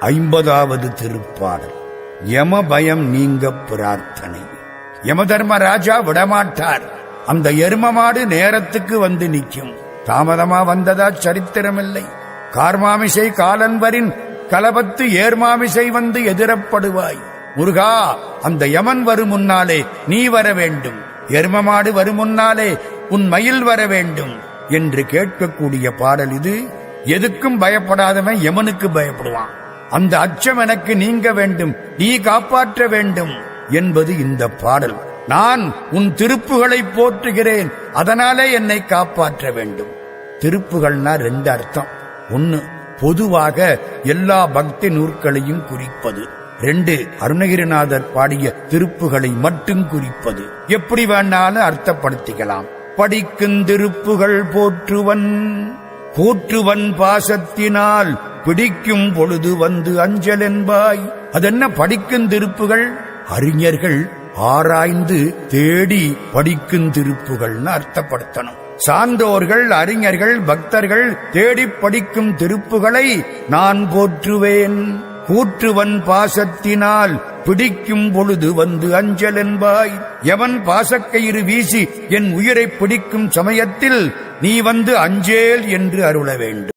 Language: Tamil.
ஐம்பதாவது திருப்பாடல். யம பயம் நீங்க பிரார்த்தனை. யம தர்மராஜா விடமாட்டார். அந்த எரும மாடு நேரத்துக்கு வந்து நிற்கும். தாமதமா வந்ததா சரித்திரமில்லை. கார்மாமிசை காலன்வரின் கலபத்து ஏர்மாமிசை வந்து எதிரப்படுவாய். முருகா அந்த யமன் வரும் முன்னாலே நீ வர வேண்டும். எரும மாடு வரும் முன்னாலே உன் மயில் வர வேண்டும். என்று கேட்கக்கூடிய பாடல் இது. எதுக்கும் பயப்படாதவன் யமனுக்கு பயப்படுவான். அந்த அச்சம் எனக்கு நீங்க வேண்டும் நீ காப்பாற்ற வேண்டும் என்பது இந்த பாடல். நான் உன் திருப்புகளை போற்றுகிறேன் அதனாலே என்னை காப்பாற்ற வேண்டும். திருப்புகள்னா ரெண்டு அர்த்தம். ஒன்னு பொதுவாக எல்லா பக்தி நூற்களையும் குறிப்பது. ரெண்டு அருணகிரிநாதர் பாடிய திருப்புகளை மட்டும் குறிப்பது. எப்படி வேணாலும் அர்த்தப்படுத்திக்கலாம். படிக்கும் திருப்புகள் போற்றுவன் போற்றுவன் பாசத்தினால் பிடிக்கும் பொழுது வந்து அஞ்சல் என்பாய் அதென்ன படிக்கும் திருப்புகள்? அறிஞர்கள் ஆராய்ந்து தேடி படிக்கும் திருப்புகள்னு அர்த்தப்படுத்தணும். சான்றோர்கள் அறிஞர்கள் பக்தர்கள் தேடி படிக்கும் திருப்புகளை நான் போற்றுவேன். கூற்றுவன் பாசத்தினால் பிடிக்கும் பொழுது வந்து அஞ்சல் என்பாய் எவன் பாசக்கயிறு வீசி என் உயிரை பிடிக்கும் சமயத்தில் நீ வந்து அஞ்சேல் என்று அருள வேண்டும்.